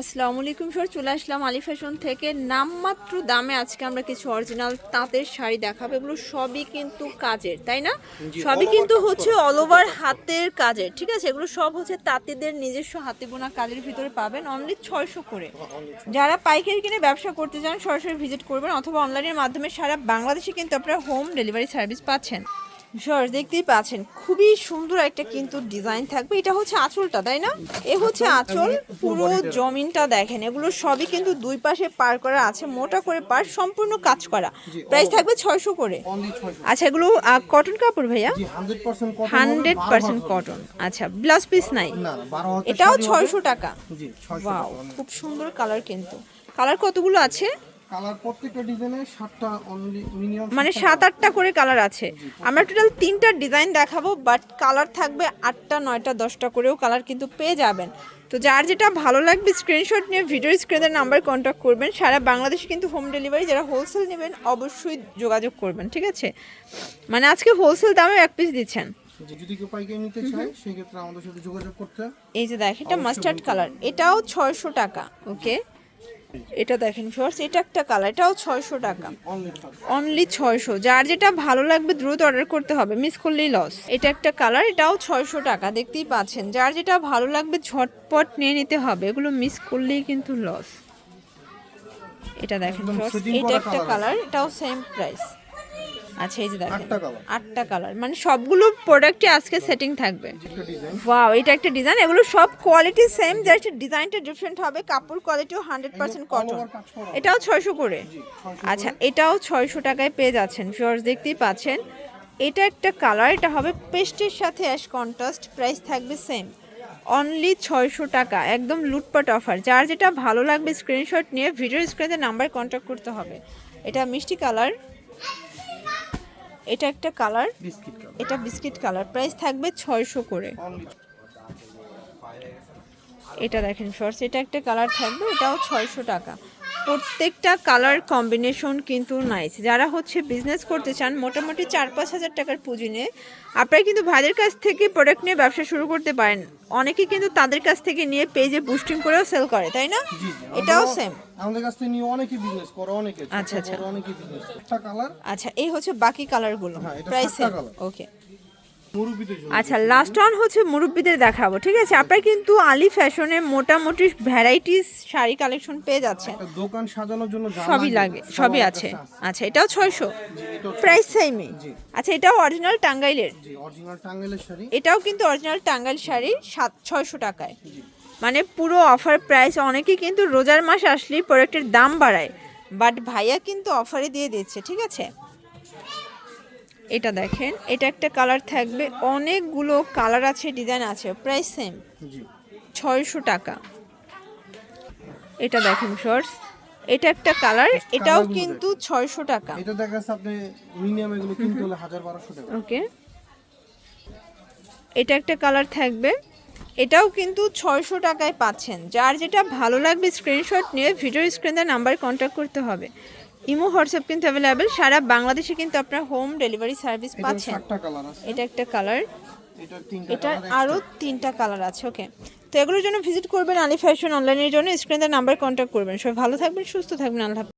আসসালামু আলাইকুম স্যার চলে আসলাম আলি ফ্যাশন থেকে। নামমাত্র দামে আজকে আমরা কিছু অরিজিনাল তাঁতের শাড়ি দেখাবো এগুলো সবই কিন্তু কাজের তাই না? সবই কিন্তু হচ্ছে অল ওভার হাতের কাজের ঠিক আছে? এগুলো সব হচ্ছে তাঁতিদের নিজস্ব হাতে বোনা কাজের ভিতরে পাবেন অনলি ছয়শো করে। যারা পাইকারি কিনে ব্যবসা করতে চান সরাসরি ভিজিট করবেন অথবা অনলাইনের মাধ্যমে সারা বাংলাদেশে কিন্তু আপনারা হোম ডেলিভারি সার্ভিস পাচ্ছেন। সর দেখতেই পাচ্ছেন খুবই সুন্দর একটা কিন্তু ডিজাইন থাকবে। এটা হচ্ছে আঁচলটা তাই না? এ হচ্ছে আঁচল পুরো জমিনটা দেখেন এগুলো সবই কিন্তু দুই পাশে পার করা আছে মোটা করে পার সম্পূর্ণ কাজ করা। প্রাইস থাকবে ছয়শো করে। আচ্ছা এগুলো কটন কাপড় ভাইয়া? হান্ড্রেড পার্সেন্ট কটন আচ্ছা ব্লাউজ পিস নাই? এটাও। ছয়শো টাকা। খুব সুন্দর কালার কিন্তু। কালার কতগুলো আছে? কালার প্রত্যেকটা ডিজাইনে সাতটা মিনিমাম মানে সাত আটটা করে কালার আছে। আমরা টোটাল তিনটা ডিজাইন দেখাবো বাট কালার থাকবে আটটা নয়টা দশটা করেও কালার কিন্তু পেয়ে যাবেন। তো যার যেটা ভালো লাগবে স্ক্রিনশট নিয়ে ভিডিও স্ক্রিনের নাম্বার কন্ট্যাক্ট করবেন। সারা বাংলাদেশে কিন্তু হোম ডেলিভারি যারা হোলসেল নেবেন অবশ্যই যোগাযোগ করবেন ঠিক আছে? মানে আজকে হোলসেল দামে এক পিস দিচ্ছেন। যদি কেউ পাইকারি নিতে চায় সেই ক্ষেত্রে আমাদের সাথে যোগাযোগ করতে। এই যে দেখ এটা মাস্টার্ড কালার এটাও ছয়শো টাকা ওকে এটা দেখেন ফার্স্ট এটা একটা কালার এটাও ছয়শো টাকা। অনলি ছয়শো। যার যেটা ভালো লাগবে দ্রুত অর্ডার করতে হবে মিস করলেই লস এটা একটা কালার এটাও ছয়শো টাকা দেখতেই পাচ্ছেন। যার যেটা ভালো লাগবে ঝটপট নিয়ে নিতে হবে এগুলো মিস করলেই কিন্তু লস এটা দেখেন এটা একটা কালার এটাও সেম প্রাইস আচ্ছা এই যে দেখেন। আটটা কালার মানে সবগুলো প্রোডাক্টে আজকে সেটিং থাকবে। ওয়াও এটা একটা ডিজাইন এগুলো সব কোয়ালিটি সেম জাস্ট ডিজাইনটা ডিফারেন্ট হবে। কাপড় কোয়ালিটিও হান্ড্রেড পার্সেন্ট কটন। এটাও ছয়শো করে। আচ্ছা এটাও ছয়শো টাকায় পেয়ে যাচ্ছেন। ফিওর্স দেখতেই পাচ্ছেন। এটা একটা কালার এটা হবে পেস্টের সাথে অ্যাশ কন্ট্রাস্ট প্রাইস থাকবে সেম অনলি ছয়শো টাকা একদম লুটপাট অফার যার যেটা ভালো লাগবে স্ক্রিনশট নিয়ে ভিডিও স্ক্রিনে নাম্বার কন্ট্যাক্ট করতে হবে। এটা মিষ্টি কালার এটা একটা কালার। এটা বিস্কিট কালার। প্রাইস থাকবে ছয়শো করে। এটা দেখেন শর্টস এটা একটা কালার থাকবে এটাও ছয়শো টাকা। প্রত্যেকটা কালার কম্বিনেশন কিন্তু নাইস যারা হচ্ছে বিজনেস করতে চান মোটামুটি চার পাঁচ হাজার টাকার পুঁজি নিয়ে আপনারা কিন্তু ভাইদের কাছ থেকে প্রোডাক্ট নিয়ে ব্যবসা শুরু করতে পারেন। অনেকে কিন্তু তাদের কাছ থেকে নিয়ে পেজে বুস্টিং করেও সেল করে তাই না? এটাও সেম আমাদের কাছ থেকে নিয়ে অনেকে বিজনেস করে অনেকে আচ্ছা, আচ্ছা। অনেকে বিজনেস কালার আচ্ছা এই হচ্ছে বাকি কালারগুলো প্রাইস ওকে আচ্ছা লাস্ট ওয়ান হচ্ছে মুরব্বীদের দেখাবো ঠিক আছে? আপনারা কিন্তু আলি ফ্যাশনে মোটামুটি ভ্যারাইটিস শাড়ি কালেকশন পেয়ে যাচ্ছেন। দোকান সাজানোর জন্য সবই লাগে সবই আছে। আচ্ছা এটাও ছয়শো। প্রাইস সেমই আচ্ছা এটাও অরিজিনাল টাঙ্গাইলের। এটাও কিন্তু অরিজিনাল টাঙ্গাইল শাড়ি সাত ছয়শো টাকায়। মানে পুরো অফার প্রাইস অনেকে কিন্তু রোজার মাস আসলেই প্রোডাক্টের দাম বাড়ায়। বাট ভাইয়া কিন্তু অফারে দিয়ে দিচ্ছে ঠিক আছে? এটা দেখেন এটা একটা কালার থাকবে অনেকগুলো কালার আছে ডিজাইন আছে প্রাইস সেম ছয়শো টাকা। এটা দেখেন শর্টস এটা একটা কালার এটাও কিন্তু ছয়শো টাকা। এটা দেখা আপনি মিনিমাম এগুলো কিনতে হলে হাজার বারোশো টাকা। ওকে এটা একটা কালার থাকবে এটাও কিন্তু ছয়শো টাকায় পাচ্ছেন। যার যেটা ভালো লাগবে স্ক্রিনশট নিয়ে ভিডিও স্ক্রিনে নাম্বার কন্ট্যাক্ট করতে হবে। ইমো হোয়াটসঅ্যাপ কিন্তু অ্যাভেলেবেল সারা বাংলাদেশে কিন্তু আপনার হোম ডেলিভারি সার্ভিস পাচ্ছেন। এটা একটা কালার এটা তিনটা এটার আরও আরও তিনটা কালার আছে ওকে তো এগুলোর জন্য ভিজিট করবেন আলি ফ্যাশন অনলাইনের জন্য। স্ক্রিনে নাম্বার কন্ট্যাক্ট করবেন। সবাই ভালো থাকবেন সুস্থ থাকবেন। আল্লাহ।